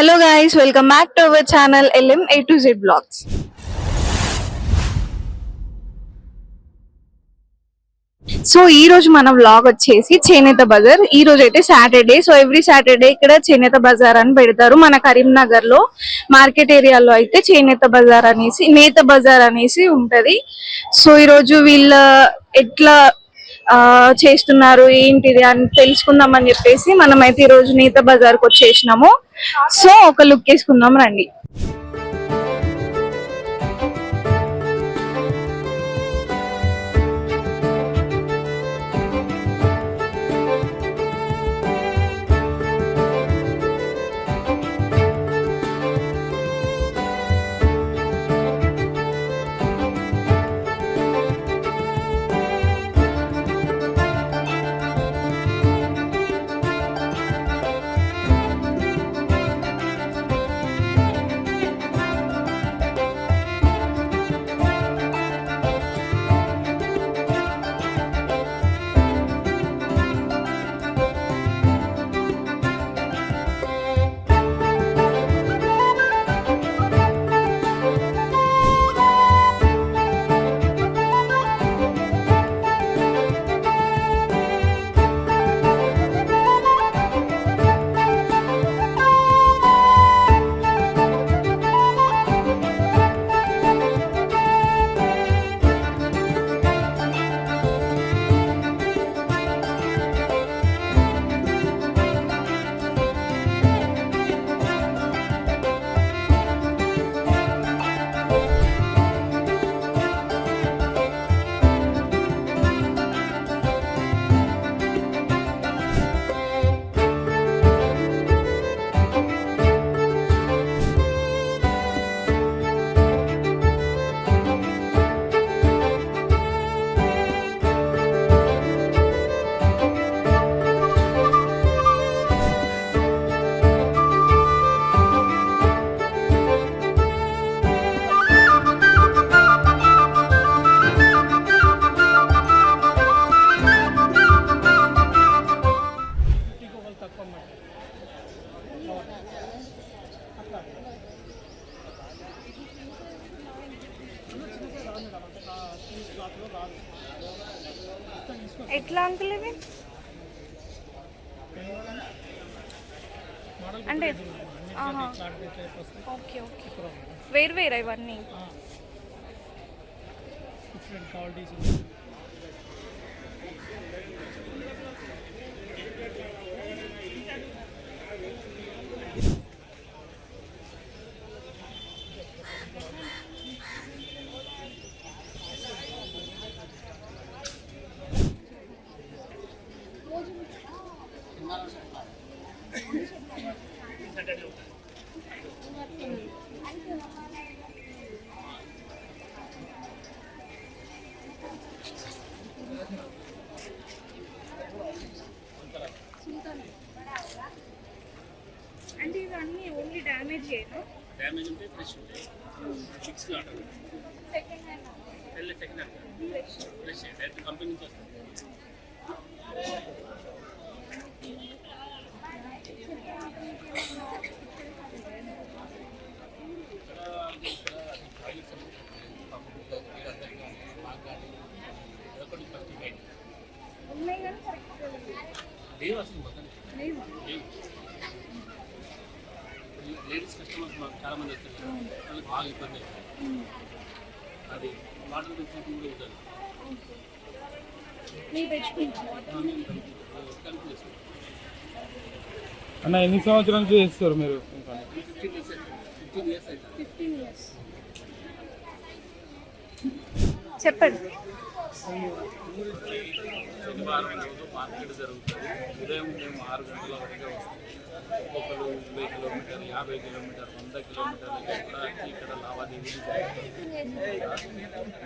Hello guys welcome back to our channel L M A to Z blogs so ఈ రోజు మన vlog వచ్చేసి చేనేత బజార్. ఈ రోజు అయితే సాటర్డే సో ఎవ్రీ సాటర్డే ఇక్కడ చేనేత బజార్ అని పెడతారు. మన కరీంనగర్లో మార్కెట్ ఏరియాలో అయితే చేనేత బజార్ అనేసి నేత బజార్ అనేసి ఉంటది. సో ఈ రోజు వీళ్ళ ఎట్లా చేస్తున్నారు ఏంటిది అని తెలుసుకుందాం అని చెప్పేసి మనం అయితే ఈ రోజు నేత బజార్కి వచ్చేసినాము సో ఒక లుక్ వేసుకుందాం రండి. ఎట్లా అంకుల్ ఇవి? అంటే ఆహా. Okay okay. వేరు వేరు ఇవన్నీ డిఫరెంట్ క్వాలిటీస్ అంటే ఇవన్నీ ఓన్లీ డ్యామేజ్ చేయను డ్యామేజ్ ఉంటే ఫ్రెష్ ఉంటాయి ఫిక్స్ ఆర్డర్ సెకండ్ హ్యాండ్ వెళ్ళి second hand fresh direct company నుంచి వస్తుంది ఉన్నాయి కానీ కరెక్ట్ లేవు అసలు మొత్తం లేవు లేవు లేడీస్ కస్టమర్స్ మాకు చాలా మంది వస్తారు వాళ్ళకి బాగా ఇబ్బంది అవుతుంది అది వాటర్ తెచ్చినట్టు కూడా ఉంటుంది మీరు తెచ్చుకుంటారు మేము కలిపి చేస్తాం అన్న ఎన్ని సంవత్సరాల నుంచి చేస్తారు మీరు? చెప్పండి. శనివారం రోజు మార్కెట్ జరుగుతుంది. ఉదయం మేము ఆరు గంటల వరకే వస్తాం. ఒక్కొక్కరు ఇరవై కిలోమీటర్ యాభై కిలోమీటర్ వంద కిలోమీటర్లకి కూడా ఇక్కడ లావాదేవీలు జరుగుతాయి.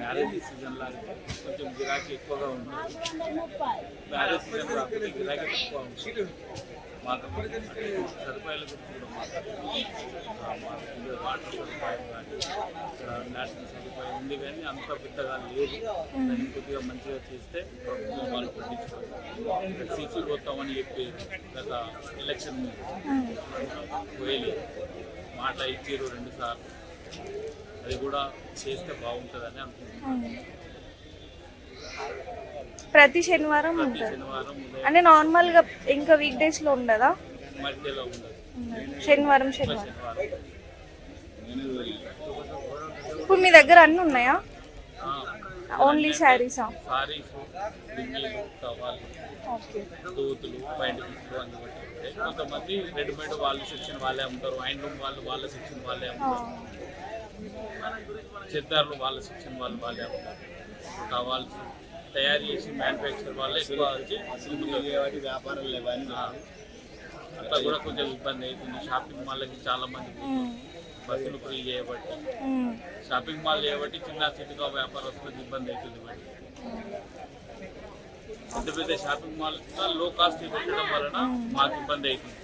మ్యారేజ్ సీజన్ లాగా కొంచెం గిరాకీ ఎక్కువగా ఉంటుంది. మ్యారేజ్ సీజన్ గిరాకీ తక్కువ ఉంటుంది. మాకు సదుపాయాల గురించి కూడా మాట్లాడుతున్నాం వాటర్ సదుపాయం కానీ ఇక్కడ నేషనల్ సదుపాయం ఉంది కానీ అంత పెద్దగా లేదు. దాన్ని కొద్దిగా మంచిగా చేస్తే ప్రభుత్వం వాళ్ళు పట్టించుకోవాలి సీసీ పోతామని చెప్పి గత ఎలక్షన్ పోయలేదు. మాట ఇచ్చారు రెండు సార్లు. అది కూడా చేస్తే బాగుంటుందని అనుకుంటున్నాను ప్రతి శనివారం ఉంటుంది. శనివారం ఉదయం అంటే నార్మల్గా ఇంకా వీక్ డేస్లో ఉండదా? మధ్యలో ఉండదు. శనివారం శనివారం. శనివారం ఇప్పుడు మీ దగ్గర అన్ని ఉన్నాయా? ఓన్లీ శారీసా సారీస్ లింగీలు టవాలు ఓకే దూతులు బయట పీసులు అన్ని బట్టి ఉంటాయి కొంతమంది రెడీమేడ్ వాళ్ళ సెక్షన్ వాళ్ళే అమ్ముతారు. వాళ్ళు వాళ్ళ సెక్షన్ వాళ్ళే అమ్ముతారు. చెద్దార్లు వాళ్ళ సెక్షన్ వాళ్ళు వాళ్ళే అమ్ముతారు. టవాల్స్ తయారు చేసి మ్యానుఫ్యాక్చర్ వాళ్ళే ఎక్కువ వచ్చి. వ్యాపారం అట్లా కూడా కొంచెం ఇబ్బంది అవుతుంది. షాపింగ్ మాల్కి చాలా మంది బస్సులు ఫ్రీ చేయబట్టి. షాపింగ్ మాల్ చేయబట్టి చిన్న చిన్నగా వ్యాపారస్తులకు ఇబ్బంది అవుతుంది బట్టి పెద్ద పెద్ద షాపింగ్ మాల్లో కాస్ట్ పెట్టడం వలన మాకు ఇబ్బంది అవుతుంది.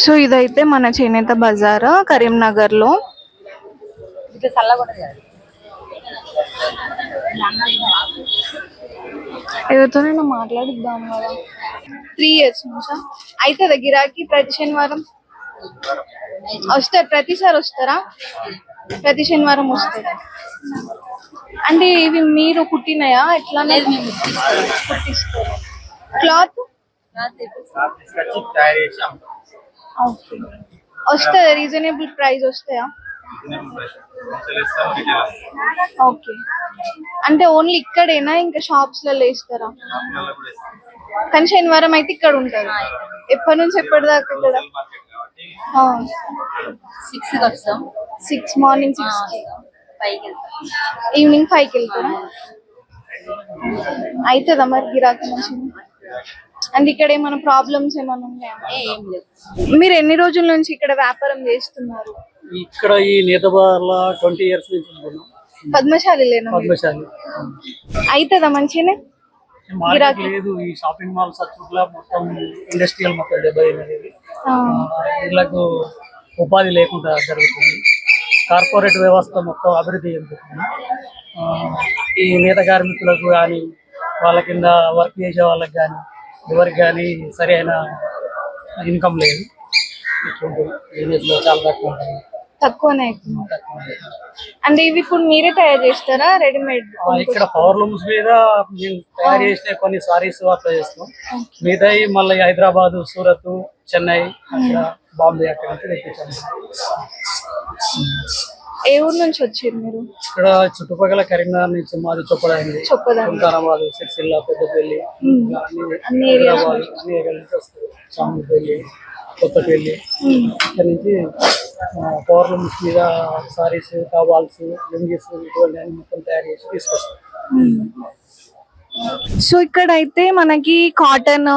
సో ఇదైతే మన చేనేత బజార్ కరీంనగర్లో ఎవరితోనైనా మాట్లాడిద్దాం కదా. త్రీ ఇయర్స్ నుంచా? అవుతుందా గిరాకీ ప్రతి శనివారం. వస్తారు ప్రతిసారి వస్తారా? ప్రతి శనివారం వస్తారు అంటే ఇవి మీరు కుట్టినాయా? ఎట్లా కుట్టిస్తారు క్లాత్? వస్తుందా రీజనబుల్ ప్రైస్ వస్తాయా? ఓకే. అంటే ఓన్లీ ఇక్కడేనా? ఇంకా షాప్స్లలో వేస్తారా కానీ శనివారం అయితే ఇక్కడ ఉంటారు. ఎప్పటి నుంచి ఎప్పటిదాకా ఇక్కడ? సిక్స్ వస్తాం. సిక్స్ మార్నింగ్ సిక్స్ పైకి వెళ్తాం ఈవినింగ్ ఫైవ్కి వెళ్తారా అవుతుందా మరి గిరాకీ నుంచి అంటే ఇక్కడ ఏమైనా ప్రాబ్లమ్స్ ఏమైనా ఉన్నాయా? ఏం లేదు. మీరు ఎన్ని రోజుల నుంచి ఇక్కడ వ్యాపారం చేస్తున్నారు? ఇక్కడ ఈ నేతబార్ల ట్వంటీ ఇయర్స్ నుంచి పద్మశాలి లేనా మీరు? పద్మశాలి. అవుతుందా మంచిగానే? మార్కెట్ లేదు ఈ షాపింగ్ మాల్స్ చుట్టూ మొత్తం ఇండస్ట్రియల్ మొత్తం డెబ్బై ఆ, వీళ్ళకు ఉపాధి లేకుండా జరుగుతుంది. కార్పొరేట్ వ్యవస్థ మొత్తం అభివృద్ధి చెందుతుంది. ఆ, ఈ నేత కార్మికులకు కానీ వాళ్ళ కింద వర్క్ చేసే వాళ్ళకి కానీ ఎవరికి కానీ సరైన ఇన్కమ్ లేదు. ఇట్లుంటుంది. బిజినెస్లో చాలా తక్కువ ఉంటుంది. తక్కువనే అవుతుంది అంటే ఇవి ఇప్పుడు మీరే తయారు చేస్తారా? రెడీమేడ్ ఆ, ఇక్కడ పవర్ లూమ్స్ మీద మేము తయారు చేసిన కొన్ని సారీస్ అట్లా చేస్తాం. మిగతాయి మళ్ళీ హైదరాబాద్ సూరత్ చెన్నై అక్కడ బాంబే అక్కడ నుంచి తెప్పించాము ఏ ఊరు నుంచి వచ్చారు మీరు? ఇక్కడ చుట్టుపక్కల కరీంనగర్ నుంచి మాది చొప్పదండి. సుల్తానాబాద్ సిరిసిల్ల పెద్దపల్లి అన్ని అన్ని హైదరాబాద్ అన్ని ఏరియాల నుంచి వస్తారు చాముపల్లి కొత్తపల్లి ఇక్కడ నుంచి పవర్ లూమ్స్ మీద సారీస్ టవాల్స్ లుంగీస్ ఇటువంటి అన్ని మొత్తం తయారు చేసి తీసుకొస్తాం. Hmm. సో ఇక్కడ అయితే మనకి కాటన్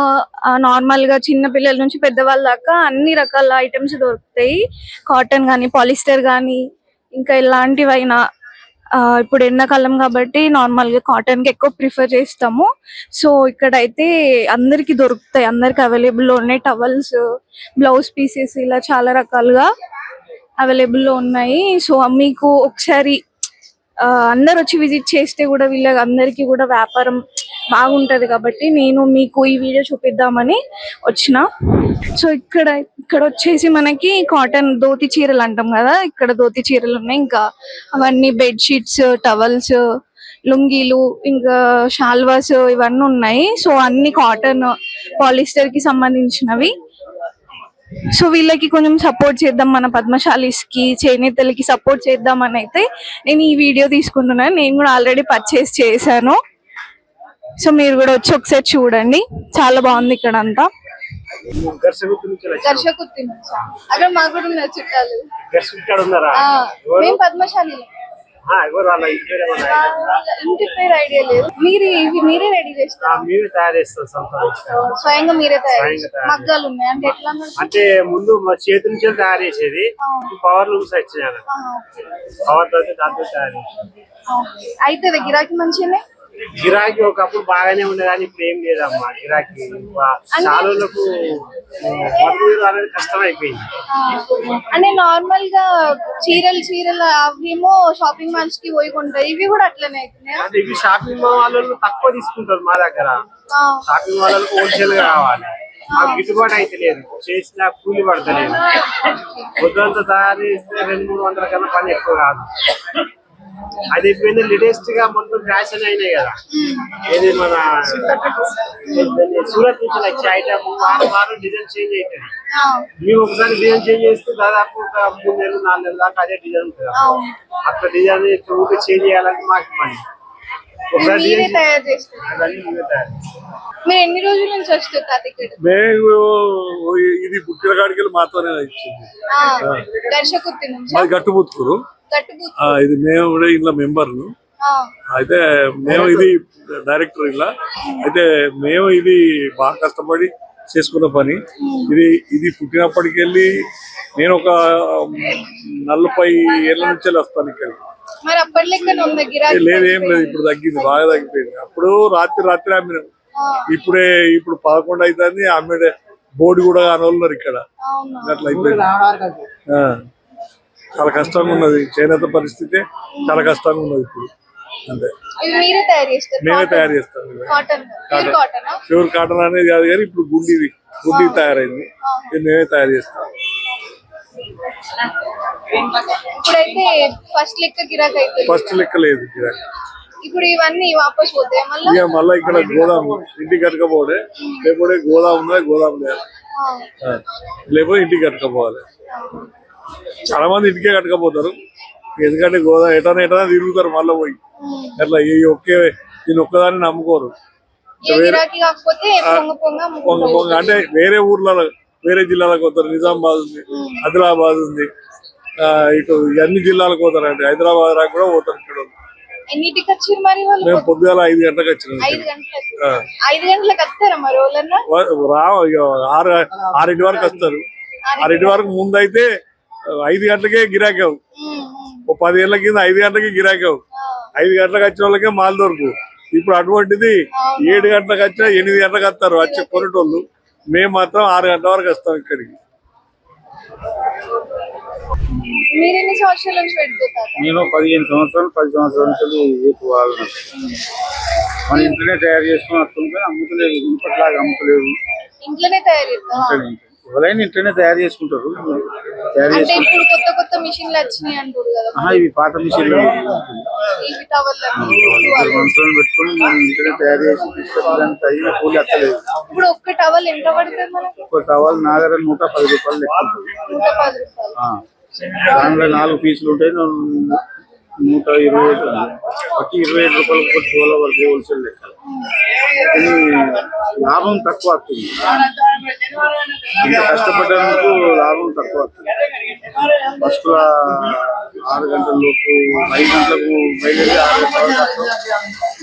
నార్మల్గా చిన్న పిల్లల నుంచి పెద్దవాళ్ళ దాకా అన్ని రకాల ఐటమ్స్ దొరుకుతాయి. కాటన్ కానీ పాలిస్టర్ కానీ ఇంకా ఇలాంటివైనా ఇప్పుడు ఎండాకాలం కాబట్టి నార్మల్గా కాటన్కి ఎక్కువ ప్రిఫర్ చేస్తాము. సో ఇక్కడ అయితే దొరుకుతాయి. అందరికి అవైలబుల్లో ఉన్నాయి. టవల్స్ బ్లౌజ్ పీసెస్ ఇలా చాలా రకాలుగా అవైలబుల్లో ఉన్నాయి. సో మీకు ఒకసారి అందరు వచ్చి విజిట్ చేస్తే కూడా వీళ్ళ అందరికీ కూడా వ్యాపారం బాగుంటది కాబట్టి నేను మీకు ఈ వీడియో చూపిద్దామని వచ్చిన. సో ఇక్కడ ఇక్కడ వచ్చేసి మనకి కాటన్ ధోతి చీరలు అంటాం కదా ఇక్కడ ధోతి చీరలు ఉన్నాయి. ఇంకా అవన్నీ బెడ్షీట్స్ టవల్స్ లుంగీలు ఇంకా షాల్వాస్ ఇవన్నీ ఉన్నాయి. సో అన్ని కాటన్ పాలిస్టర్కి సంబంధించినవి. సో వీళ్ళకి కొంచెం సపోర్ట్ చేద్దాం మన పద్మశాలీస్కి చేనేతలకి సపోర్ట్ చేద్దాం అని అయితే నేను ఈ వీడియో తీసుకుంటున్నాను. నేను కూడా ఆల్రెడీ పర్చేస్ చేశాను. సో మీరు కూడా వచ్చి ఒకసారి చూడండి. చాలా బాగుంది ఇక్కడ అంతా దర్శకుర్తి అక్కడ మాకు కూడా చుట్టాలు పద్మశాలి ఐడియా లేదు. మీరు ఇవి మీరే రెడీ చేస్తారు. తయారు స్వయంగా మీరే తయారు తయారు మగ్గాలు ఉన్నాయి? అంటే ఎట్లా మరి? అంటే ముందు మా చేతి నుంచి తయారు చేసేది. Power looms okay. పవర్ తోటి దాంతో తయారు చేసేది ఓకే. అయితే గిరాకీ మంచిగానే? గిరాకీ ఒకప్పుడు బాగానే ఉండేది కానీ ఇప్పుడు ఏం లేదమ్మా. గిరాకీ బతుకు అనేది కష్టం అయిపోయింది అంటే నార్మల్గా చీరలు చీరలు అవేమో షాపింగ్ మాల్స్కి పోయి కొంటారు. ఇవి కూడా అట్లనే అవుతున్నాయా ఇవి షాపింగ్ మాల్ వాళ్ళు తక్కువ తీసుకుంటారు మా దగ్గర. షాపింగ్ మాల్ వాళ్ళకి హోల్సేల్గా కావాలి మాకు గిట్టుబాటు అయితే లేదు. చేసిన కూలి పడతలేదు. పొద్దుంతా తయారు చేస్తే రెండు మూడు వందల కన్నా పని ఎక్కువ కాదు. అది అయిపోయింది లేటెస్ట్గా మొత్తం ఫ్యాషన్ అయినాయి కదా. ఏది మన సూరత్ నుంచి వచ్చే ఐటమ్ వారం వారం డిజైన్ చేంజ్ అవుతుంది మేము ఒకసారి డిజైన్ చేంజ్ చేస్తే దాదాపు ఒక మూడు నెలలు నాలుగు నెలల దాకా అదే డిజైన్ ఉంటుంది. అట్లా డిజైన్ ఊరికే చేంజ్ చేయాలంటే మాకు పని ఒకసారి డిజైన్ అవన్నీ తయారు మీరు ఎన్ని రోజుల నుంచి మేము ఇది పుట్టిన కాడికి మాతోనే ఇచ్చింది. మాది ఇది మేము కూడా ఇంట్లో మెంబర్ను ఆ, అయితే మేము ఇది డైరెక్టర్ ఇలా అయితే మేము ఇది బాగా కష్టపడి చేసుకున్న పని. ఇది ఇది పుట్టినప్పటికి వెళ్ళి నేను ఒక నలభై ఏళ్ళ నుంచి వస్తాను ఇక్కడ లేదు ఏం లేదు ఇప్పుడు తగ్గింది బాగా తగ్గిపోయింది. అప్పుడు రాత్రి రాత్రి అమ్మినాం ఇప్పుడే ఇప్పుడు పదకొండు అవుతుంది అమ్మిడే బోర్డు కూడా కానోళ్ళున్నారు ఇక్కడ. అట్లా అయిపోయింది. ఆ. చాలా కష్టంగా ఉన్నది. చేనేత పరిస్థితి చాలా కష్టంగా ఉన్నది ఇప్పుడు. అంతే. మేమే తయారు చేస్తాం. కాటన్ ప్యూర్ కాటన్ అనేది కాదు కానీ ఇప్పుడు గుండిది గుండి తయారైంది. ఇది మేమే తయారు చేస్తాం. ఇప్పుడైతే ఫస్ట్ లెక్క గిరాకీ అవుతుంది ఫస్ట్ లెక్క లేదు గిరాకీ. ఇప్పుడు ఇవన్నీ వాపస్ పోతాయి ఇక మళ్ళీ ఇక్కడ గోదాము ఇంటికి కట్టుకపోతే లేకపోతే గోదాము ఉన్నది గోదాము లేదు. లేకపోతే ఇంటికి కట్టుకపోవాలి. చాలా మంది ఇంటికే కట్టుకపోతారు. ఎందుకంటే గోదాం ఎటనా ఎటనా తిరుగుతారు మళ్ళీ పోయి. అట్లా ఈ ఒకే దీని ఒక్కదాన్ని నమ్ముకోరు. పొంగ పొంగ అంటే వేరే ఊర్లలో వేరే జిల్లాలకు పోతారు. నిజామాబాద్ ఉంది ఆదిలాబాద్ ఉంది. ఇటు అన్ని జిల్లాలకు పోతారు అంటే హైదరాబాద్ రాకు కూడా పోతారు ఇక్కడ. మేము పొద్దుగాల ఐదు గంటలకు వచ్చినాం ఐదు గంటలకు ఐదు గంటలకు వస్తారా మరి వాళ్ళన్నా? వా- రా ఇక ఆరు ఆరింటి వరకు వస్తారు. ఆరింటి వరకు ముందు అయితే ఐదు గంటలకే గిరాకావు ఓ పది ఏళ్ళ కింద ఐదు గంటలకి గిరాకావు ఐదు గంటలకు వచ్చిన వాళ్ళకే మాల్ దొరకు. ఇప్పుడు అటువంటిది ఏడు గంటలకు వచ్చినా ఎనిమిది గంటలకు వస్తారు. వచ్చే కొనేటోళ్ళు. మేము మాత్రం ఆరు గంటల వరకు వస్తాం ఇక్కడికి. నేను పదిహేను సంవత్సరాలు పది సంవత్సరాల నుంచి వాళ్ళు మన ఇంట్లోనే తయారు చేసుకుని వస్తుంటే అమ్ముతలేదు. ఇప్పటిలాగా అమ్ముతలేదు. ఇంట్లోనే తయారు ఎవరైనా ఇంట్లోనే తయారు చేసుకుంటారు. తయారు అంటే చేసుకుంటారు. ఇప్పుడు కొత్త కొత్త మిషన్లు వచ్చినాయి అంటారు కదా. ఆహా, ఇవి పాత మిషన్లు. టవర్లు మనుషులను పెట్టుకొని మనం ఇంట్లోనే తయారు చేసి తీసుకెళ్ళడానికి తగిన కూలి అత్తలేదు. ఇప్పుడు ఒక్క టవల్ ఎంత పడుతుంది మనకు? ఒక టవల్ నా దగ్గర నూట పది రూపాయలు లెక్క ఉంటుంది. నూట పది రూపాయలు. ఆ. దాంట్లో నాలుగు పీసులు ఉంటాయి. నూ- నూట ఇరవై ఐదు ఒకటి ఇరవై ఐదు రూపాయలు ఒక టోల వరకు హోల్సేల్ లెక్క. కానీ లాభం తక్కువ వస్తుంది. ఇంత కష్టపడ్డందుకు లాభం తక్కువ. ఫస్ట్ ఆరు గంటల లోపు ఐదు గంటలకు బయలుదేరి ఆరు గంటల.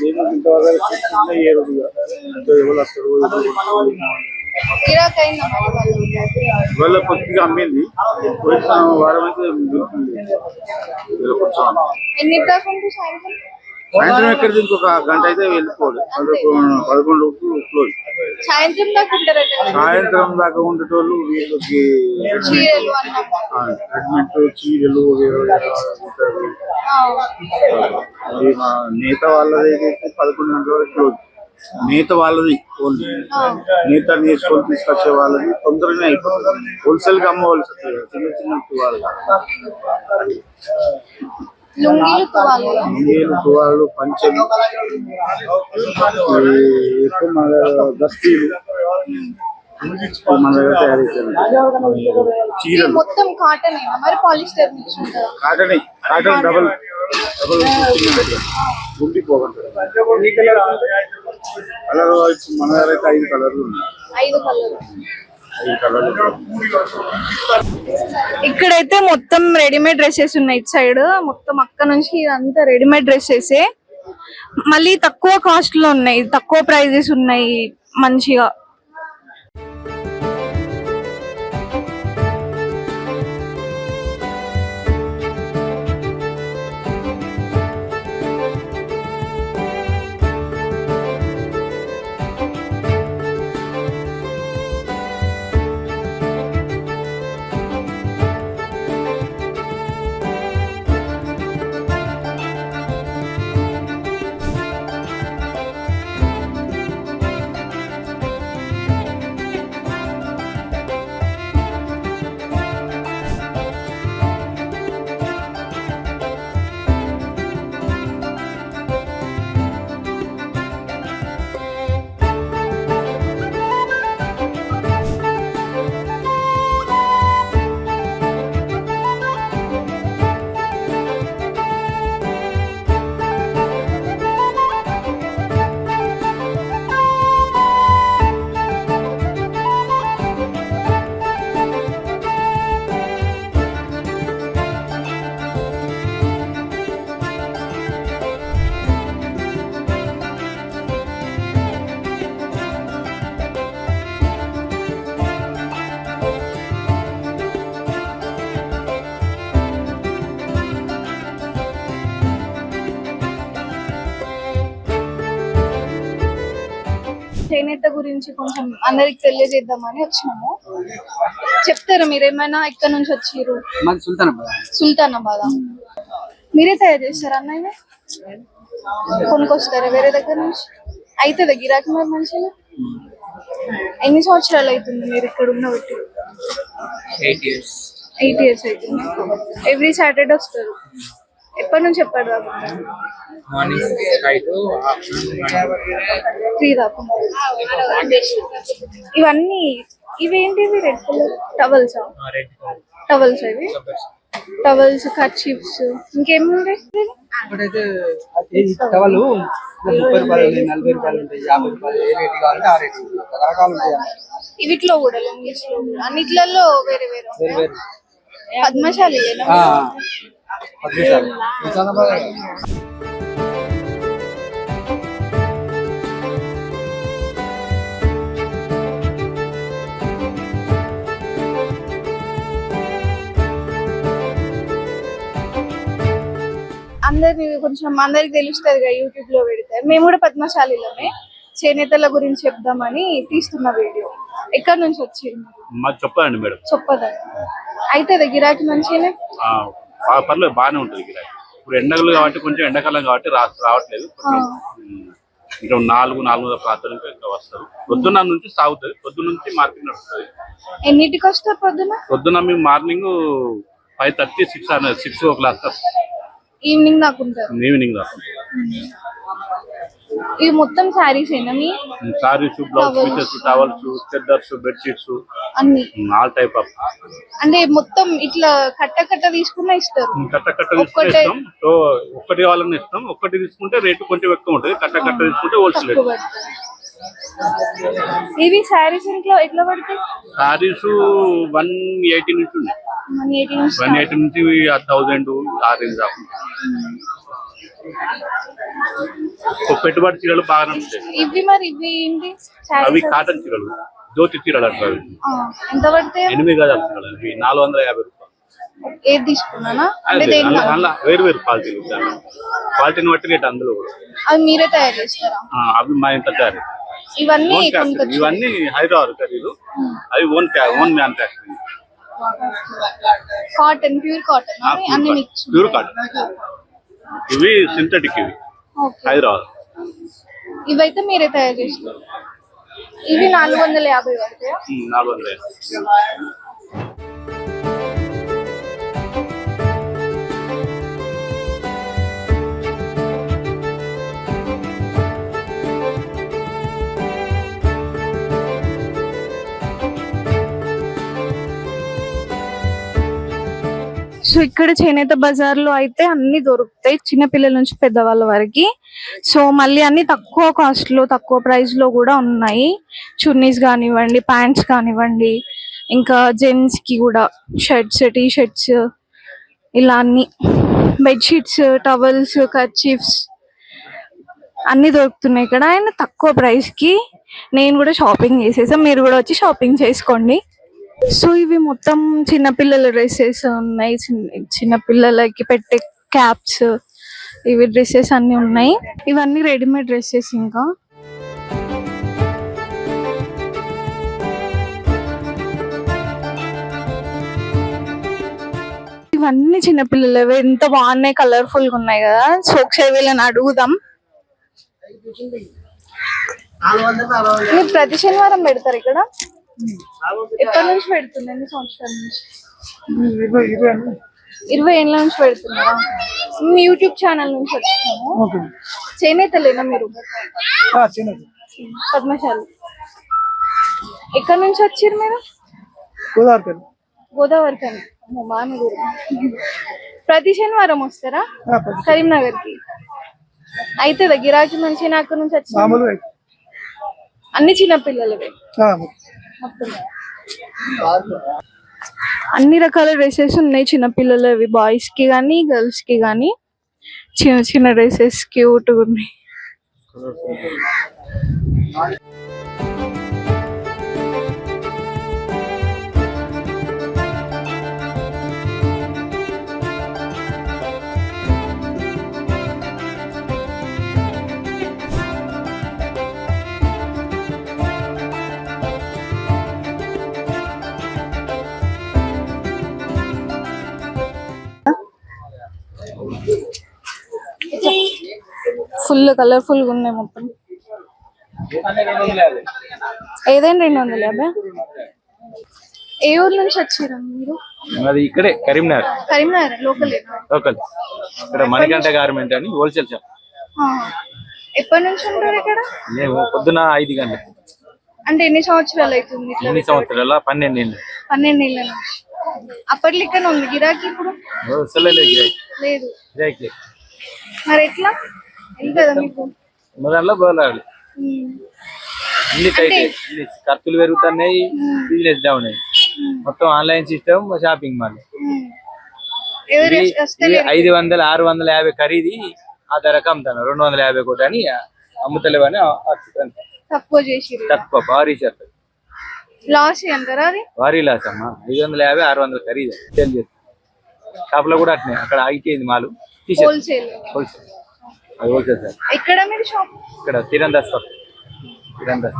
ఏమో ఇంతవరకు ఏ రోజు ఎవరు వస్తారు ఇవాళ కొద్దిగా అమ్మింది. పోయిన వారం అయితే సాయంత్రం? ఎక్కడ ఇంకొక గంట అయితే వెళ్ళిపోదు. పదకొండు పదకొండు క్లోజ్ సాయంత్రం దాకా ఉంటారట. సాయంత్రం దాకా ఉండేటోళ్ళు వీళ్ళకి చీరలు రెడీమేడ్ చీరలు నేత వాళ్ళది పదకొండు గంటల వరకు క్లోజ్. నేత వాళ్ళది ఓన్లీ. నేత నేర్చుకొని తీసుకొచ్చే వాళ్ళది తొందరగానే అయిపోతుంది. హోల్సేల్గా అమ్మవలసి చిన్న చిన్న వాళ్ళు లుంగీలు తువాళ్ళు పంచలు ఈ ఎక్కువ మన దస్తీలు మన దగ్గర తయారు చీరలు. మొత్తం కాటన్ మరి polyester cotton cotton double double గుండి పోగంటారు కలర్ మన దగ్గర అయితే ఐదు కలర్లు ఉన్నాయి. ఐదు కలర్ ఐదు కలర్లు ఇక్కడైతే మొత్తం రెడీమేడ్ డ్రెస్సెస్ ఉన్నాయి ఇటు సైడ్ మొత్తం అక్క నుంచి ఇదంతా రెడీమేడ్ డ్రెస్సెస్ మళ్ళీ తక్కువ కాస్ట్లో ఉన్నాయి. తక్కువ ప్రైజెస్ ఉన్నాయి మంచిగా. అందరికి తెలియజేద్దామని వచ్చినాము. చెప్తారా మీరు ఏమైనా ఎక్కడి నుంచి వచ్చిర్రు? మాది సుల్తానాబాద్. మీరే తయారు చేస్తారా అన్నయ్య కొనుక్కొస్తారా వేరే దగ్గర నుంచి? అవుతుందా గిరాకీ మరి మంచిగా? ఎన్ని సంవత్సరాలు అవుతుంది మీరు ఇక్కడ ఉన్న బట్టి ఎయిట్ ఇయర్స్ ఎయిట్ ఇయర్స్ అవుతుంది ఎవ్రీ సాటర్డే వస్తారు. ఎప్పటి నుంచి ఎప్పటి దాకా మార్నింగ్ ఫైవ్ టు త్రీ దాకా. ఇవన్నీ ఇవేంటివి రెడ్ కలర్ టవల్సా రెడ్ టవల్స్ ఇవి? టవల్స్ కర్చీఫ్స్ ఇంకేమి ఉన్నాయి ఇప్పుడైతే ఈ టవలు ముప్పై రూపాయలు ఉంటాయి నలభై రూపాయలు ఉంటాయి యాభై రూపాయలు. ఏ రేటు కావాలంటే ఆ రేటు రకరకాలు ఉంటాయి ఇవిట్లో కూడా లొంగీస్లో అన్నిట్లలో వేరే వేరే పద్మశాలి అందరి కొంచెం అందరికి తెలుస్తుంది కదా యూట్యూబ్లో పెడితే. మేము కూడా పద్మశాలిలోనే చేనేతల గురించి చెప్దామని తీస్తున్న వీడియో. ఎక్కడి నుంచి వచ్చింది? మాకు చెప్పండి మేడం. చెప్పదండి. అయితే గిరాకీ మంచిగానే పర్లేదు బాగానే ఉంటుంది గిరాకీ. ఇప్పుడు ఎండలు కాబట్టి కొంచెం ఎండాకాలం కాబట్టి రా రావట్లేదు. ఇంకా నాలుగు నాలుగు ప్రాంతాలకు ఇంకా వస్తారు. పొద్దున్న నుంచి సాగుతుంది. పొద్దున్న నుంచి మార్కెట్ నడుస్తుంది. ఎన్నిటికి వస్తారు పొద్దున? పొద్దున్న మేము morning five thirty six six o'clock evening దాకా ఈవినింగ్ దాకా. ఇవి మొత్తం శారీస్ ఏనా మీ? సారీస్ బ్లౌజ్ పీసెస్ టవల్స్ చెద్దర్స్ బెడ్షీట్స్ అన్ని. ఆల్ టైప్ ఆఫ్ అంటే మొత్తం ఇట్లా కట్ట కట్ట తీసుకున్నా ఇస్తారు. కట్ట కట్ట తీసుకుంటే ఒక్కటే- సో ఒక్కటి కావాలని ఇస్తాం. ఒక్కటి తీసుకుంటే రేటు కొంచెం ఎక్కువ ఉంటుంది. కట్ట కట్ట తీసుకుంటే హోల్సేల్ ఇవి శారీస్ ఇంట్లో ఎట్లా పడతాయి? సారీస్ వన్ ఎయిటీ నుంచి ఉన్నాయి. వన్ ఎయిటీ నుంచి థౌజండ్ ఆ రేంజ్ పెట్టుబడి చీరలు బాగానే ఉంటాయి ఇవి మరి ఇవి ఏంటి? అవి కాటన్ చీరలు. జ్యోతి చీరలు అంటారు అవి. ఎంత పడతాయి ఎనిమిది గజాల చీరలు ఇవి నాలుగు వందల యాభై రూపాయలు. ఏది తీసుకున్నానా? వేరు వేరు క్వాలిటీలు ఉంటాయి క్వాలిటీని బట్టి రేట్ అందులో కూడా. అవి మీరే తయారు చేస్తారా? అవి మా తయారు ఇవన్నీ ఇవన్నీ హైదరాబాద్ ఖరీదు. అవి own own manufacturing cotton pure cotton? అన్ని మిక్స్ ప్యూర్ కాటన్ ఇవి సింథటిక్ ఇవి. హైదరాబాద్. ఇవైతే మీరే తయారు చేస్తారు ఇవి నాలుగు వందల యాభై నాలుగు వందల సో ఇక్కడ చేనేత బజార్లో అయితే అన్ని దొరుకుతాయి చిన్న పిల్లల నుంచి పెద్దవాళ్ళ వరకు. సో మళ్ళీ అన్ని తక్కువ కాస్ట్లో తక్కువ ప్రైస్లో కూడా ఉన్నాయి. చున్నీస్ కానివ్వండి ప్యాంట్స్ కానివ్వండి ఇంకా జెంట్స్కి కూడా షర్ట్స్ టీ షర్ట్స్ ఇలా అన్ని బెడ్షీట్స్ టవల్స్ కర్చీఫ్స్ అన్ని దొరుకుతున్నాయి ఇక్కడ. అండ్ తక్కువ ప్రైస్కి నేను కూడా షాపింగ్ చేసేసాను మీరు కూడా వచ్చి షాపింగ్ చేసుకోండి. సో ఇవి మొత్తం చిన్నపిల్లల డ్రెస్సెస్ ఉన్నాయి. చిన్న చిన్నపిల్లలకి పెట్టే క్యాప్స్ ఇవి డ్రెస్సెస్ అన్ని ఉన్నాయి. ఇవన్నీ రెడీమేడ్ డ్రెస్సెస్ ఇంకా. ఇవన్నీ చిన్నపిల్లలవి. ఎంత బాగున్నాయి కలర్ఫుల్గా ఉన్నాయి కదా. సో వీళ్ళని అడుగుదాం. మీరు ప్రతి శనివారం పెడతారు ఇక్కడ? ఎప్పటి నుంచి పెడుతుంది ఎన్ని సంవత్సరాల నుంచి? ఇరవై ఏళ్ళ. నుంచి పెడుతున్నారా? మీ యూట్యూబ్ ఛానల్ నుంచి వచ్చినాము చేనేతలేనా మీరు? పద్మశాలి. ఎక్కడి నుంచి వచ్చారు మీరు? గోదావరి గోదావరి కని దూరం ప్రతి శనివారం వస్తారా? కరీంనగర్కి అయితే గిరాకీ మంచి అక్కడ నుంచి వచ్చి అన్ని చిన్న పిల్లలవే అన్ని రకాల డ్రెస్సెస్ ఉన్నాయి చిన్న అవి బాయ్స్కి కానీ గర్ల్స్కి కానీ చిన్న చిన్న డ్రెస్సెస్ క్యూట్ ఉన్నాయి. ఫుల్ కలర్ఫుల్గా ఉన్నాయి మొత్తం. ఏదైనా రెండు వందల యాభై ఏ ఊరు నుంచి వచ్చారు మీరు? అది ఇక్కడే కరీంనగర్. కరీంనగర్ లోకల్. లోకల్. ఇక్కడ మణికంఠ గార్మెంట్ అని హోల్సేల్ షాప్. ఎప్పటి నుంచి ఉంటారు ఇక్కడ? పొద్దున ఐదు గంటలకు. అంటే ఎన్ని సంవత్సరాలు అవుతుంది ఎన్ని సంవత్సరాల? పన్నెండు ఏళ్ళు. పన్నెండు ఏళ్ళ నుంచి. అప్పట్లో ఇక్కడ ఉంది. గిరాకీ ఇప్పుడు? లేదు గిరాకీ. లేదు. మరి ఎట్లా? అన్ని టైట్ అన్ని ఖర్చులు పెరుగుతున్నాయి బిజినెస్ డౌన్ అయ్యి. మొత్తం ఆన్లైన్ సిస్టమ్ షాపింగ్ మాల్ ఐదు వందల ఆరు వందల యాభై ఖరీది ఆ ధరకు అమ్ముతాను రెండు వందల యాభై కోటి అని అమ్ముతలేవని. తక్కువ తక్కువ భారీ షర్ట్ లాస్ భారీ లాస్ అమ్మా. ఐదు వందల యాభై ఆరు వందల ఖరీదు. షాప్లో కూడా అట్నే. అక్కడ ఆగిపోయింది మాలు. హోల్సేల్ హోల్సేల్ అది హోల్సేల్ సార్. ఎక్కడ మీరు షాప్? ఇక్కడ తిరందాస్ తిరందాస్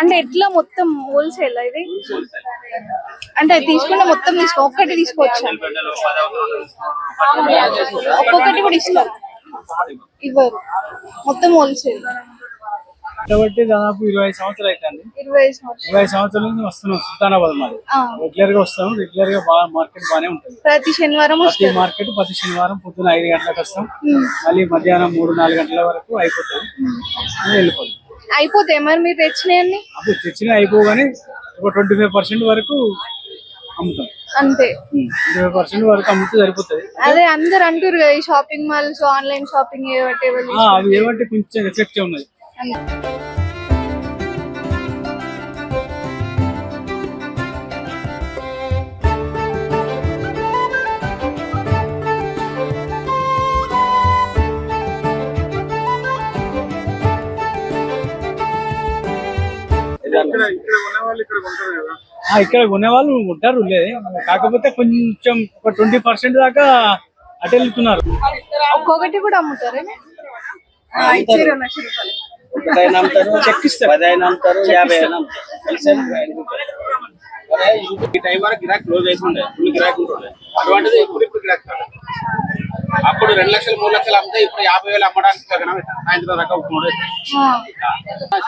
అంటే ఎట్లా మొత్తం హోల్సేల్ ఇది? అంటే అది తీసుకుంటే మొత్తం తీసుకో ఒక్కటి తీసుకోవచ్చు? ఒక్కొక్కటి కూడా ఇస్తారు. ఇవ్వరు. మొత్తం హోల్సేల్ కాబట్టి దాదాపు ఇరవై సంవత్సరాలు అవుతుంది ఇరవై సంవత్సరాలు. నుంచి వస్తున్నాం సుల్తానాబాద్ మాది. రెగ్యులర్గా వస్తాం. రెగ్యులర్గా బాగా మార్కెట్ బాగానే ఉంటుంది. ప్రతి శనివారం ప్రతి మార్కెట్ ప్రతి శనివారం పొద్దున ఐదు గంటలకు వస్తాం. మళ్ళీ మధ్యాహ్నం మూడు నాలుగు గంటల వరకు అయిపోతుంది. మళ్ళీ వెళ్ళిపోతాం. అయిపోతాయి మరి మీరు తెచ్చినవన్నీ అప్పుడు తెచ్చిన అయిపోగానే ఒక ట్వంటీ ఫైవ్ పర్సెంట్ వరకు అమ్ముతాం. అంతే. ట్వంటీ పర్సెంట్ వరకు అమ్ముతే సరిపోతుంది. అదే అందరు అంటారు కదా ఈ షాపింగ్ మాల్స్ ఆన్లైన్ షాపింగ్ ఏవటి ఎవరు ఆ, అవి ఏమంటే కొంచెం ఎఫెక్ట్ ఉన్నది. ఇక్కడ కొనేవాళ్ళు ఉంటారు లేదు కాకపోతే కొంచెం ఒక ట్వంటీ పర్సెంట్ దాకా అటు వెళ్తున్నారు. ఒక్కొక్కటి కూడా అమ్ముతారా? ఈ టైం వరకు గిరాక్ క్లోజ్ చేసి ఉండే. ఫుల్ గిరాక్ ఉంటుండే. అటువంటిది ఇప్పుడు ఇప్పుడు గిరాక్ కాదు. అప్పుడు రెండు లక్షలు మూడు లక్షలు అమ్మితే ఇప్పుడు యాభై వేలు అమ్మడానికి సాయంత్రం దాకా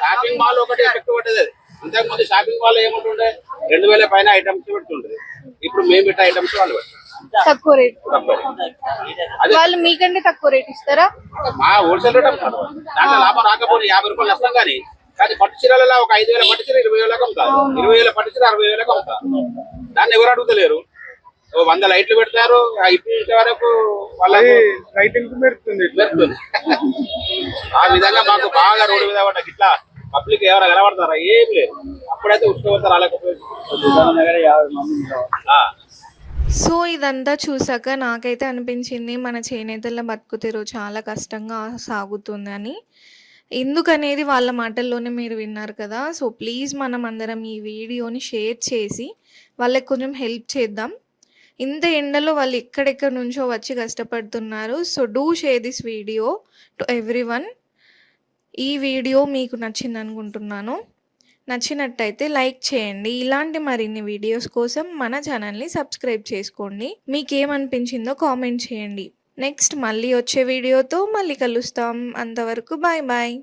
షాపింగ్ మాల్ ఒకటి ఎఫెక్ట్ పడ్డది అది అంతకు ముందు షాపింగ్ మాల్ ఏముంటుండే? రెండు వేల పైన ఐటమ్స్ పెడుతుండే. ఇప్పుడు మేము పెట్టే ఐటమ్స్ వాళ్ళు తక్కువ రేట్. వాళ్ళు మీకంటే తక్కువ రేట్ ఇస్తారా? మా హోల్సేల్ రేట్ అమ్ముతారు. దాంట్లో లాభం రాకపోతే యాభై రూపాయలు నష్టం కానీ కానీ పట్టు చీరలలో ఒక ఐదు వేల పట్టు చీర ఇరవై వేలకు అమ్ముతారు. ఇరవై వేల పట్టు చీర అరవై వేలకు అమ్ముతారు. దాన్ని ఎవరు అడుగుతలేరు? ఓ వంద లైట్లు పెడతారు ఆ ఇప్పటి వరకు వాళ్ళకి రైటింగ్ మెరుతుంది పెడుతుంది. ఆ విధంగా మాకు బాగా రోడ్డు మీద ఇట్లా పబ్లిక్ ఎవరు కనబడతారా? ఏం లేదు. అప్పుడైతే ఉష్ణోగ్రత రాలేకపోయింది. సో ఇదంతా చూసాక నాకైతే అనిపించింది మన చేనేతల బతుకు తెరువు చాలా కష్టంగా సాగుతుందని. ఎందుకనేది వాళ్ళ మాటల్లోనే మీరు విన్నారు కదా. సో ప్లీజ్ మనం అందరం ఈ వీడియోని షేర్ చేసి వాళ్ళకి కొంచెం హెల్ప్ చేద్దాం. ఇంత ఎండలో వాళ్ళు ఎక్కడెక్కడ నుంచో వచ్చి కష్టపడుతున్నారు. So do share this video to every ఈ వీడియో మీకు నచ్చింది అనుకుంటున్నాను నచ్చినట్టయితే లైక్ చేయండి. ఇలాంటి మరిన్ని వీడియోస్ కోసం మన ఛానల్ని సబ్స్క్రైబ్ చేసుకోండి. మీకేమనిపించిందో కామెంట్ చేయండి. నెక్స్ట్ మళ్ళీ వచ్చే వీడియోతో మళ్ళీ కలుస్తాం. అంతవరకు బాయ్ బాయ్.